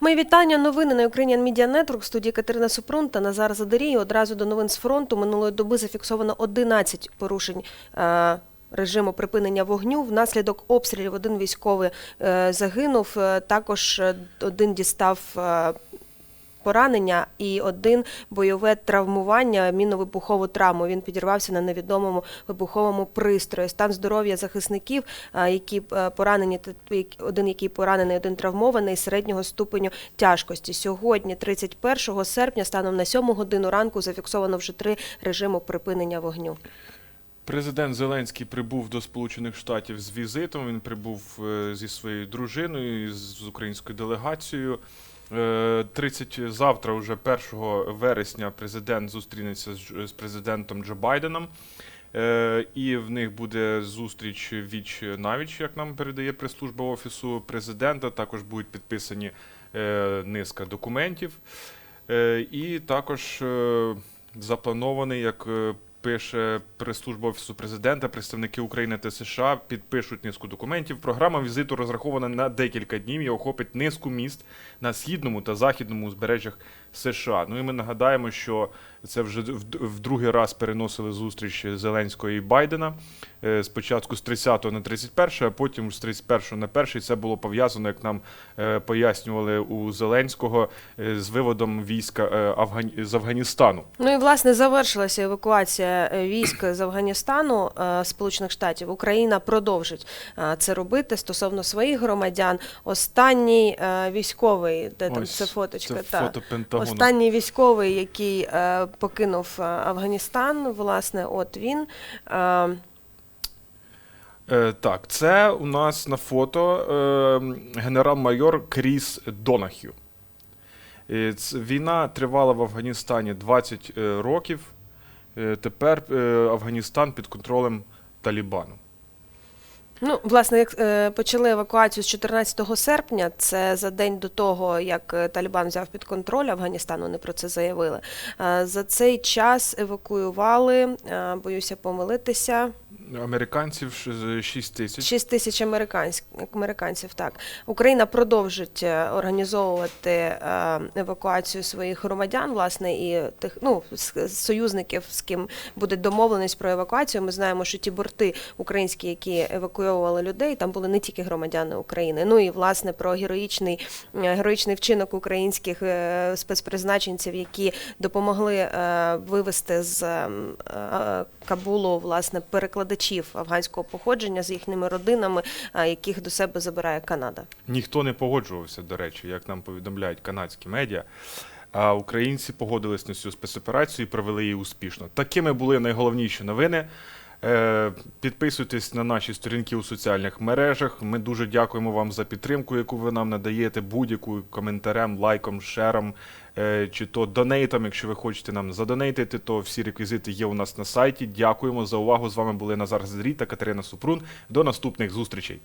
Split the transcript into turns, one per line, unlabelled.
Мої вітання. Новини на Ukrainian Media Network. Студії Катерина Супрун та Назар Задарій. Одразу до новин з фронту минулої доби зафіксовано 11 порушень. е, Режиму припинення вогню внаслідок обстрілів один військовий е, загинув. е, Також один дістав поранення і один бойове травмування, мінно-вибухову травму. Він підірвався на невідомому вибуховому пристрої. Стан здоров'я захисників, які е, поранені, один який поранений, один травмований середнього ступеню тяжкості. Сьогодні, 31 серпня, станом на 7 годину ранку, зафіксовано вже три режиму припинення вогню.
Президент Зеленський прибув до Сполучених Штатів з візитом. Він прибув е, зі своєю дружиною, з українською делегацією. Е, 30 завтра, уже 1 вересня, президент зустрінеться з президентом Джо Байденом. Е, І в них буде зустріч віч навіч, як нам передає прес-служба офісу президента. Також будуть підписані е, низка документів. Е, І також е, запланований, як пише прес-служба офісу президента, представники України та США підпишуть низку документів. Програма візиту розрахована на декілька днів і охопить низку міст на східному та західному узбережжях США. Ну і ми нагадаємо, що це вже в- в другий раз переносили зустріч Зеленського і Байдена. Е, Спочатку з 30 на 31, а потім з 31 на 1. Це було пов'язано, як нам е, пояснювали у Зеленського, е, з виводом війська е, Афгані- з Афганістану.
Ну і власне завершилася евакуація військ з Афганістану е, Сполучених Штатів. Україна продовжить е, це робити стосовно своїх громадян. Останній е, військовий, де там це фоточка,
Це
та
фото Пентагону.
останній військовий, який е, покинув е, Афганістан. Власне, от він. Е,
Е, так, це у нас на фото е, генерал-майор Кріс Донахю. Е, ц- Війна тривала в Афганістані 20 е, років. Е, Тепер е, Афганістан під контролем Талібану.
Ну, власне, як е, почали евакуацію з 14 серпня, це за день до того, як е, Талібан взяв під контроль Афганістан, вони про це заявили. Е, За цей час евакуювали, боюся помилитися,
Американців 6 тисяч.
6 тисяч американців. Так Україна продовжить е, організовувати е, евакуацію своїх громадян, власне, і тих ну союзників, з ким буде домовленість про евакуацію. Ми знаємо, що ті борти українські, які евакуйовували людей, там були не тільки громадяни України. Ну і власне про героїчний е, героїчний вчинок українських спецпризначенців, які допомогли вивести з Кабулу власне перекладачів афганського походження з їхніми родинами, е, яких до себе забирає Канада.
Ніхто не погоджувався, до речі, як нам повідомляють канадські медіа. А українці погодились на цю спецоперацію і провели її успішно. Такими були найголовніші новини. Е, Підписуйтесь на наші сторінки у соціальних мережах. Ми дуже дякуємо вам за підтримку, яку ви нам надаєте будь-яку коментарем, лайком, шером е, чи то донейтом. Якщо ви хочете нам задонейтити, то всі реквізити є у нас на сайті. Дякуємо за увагу. З вами були Назар Здрій та Катерина Супрун. До наступних зустрічей.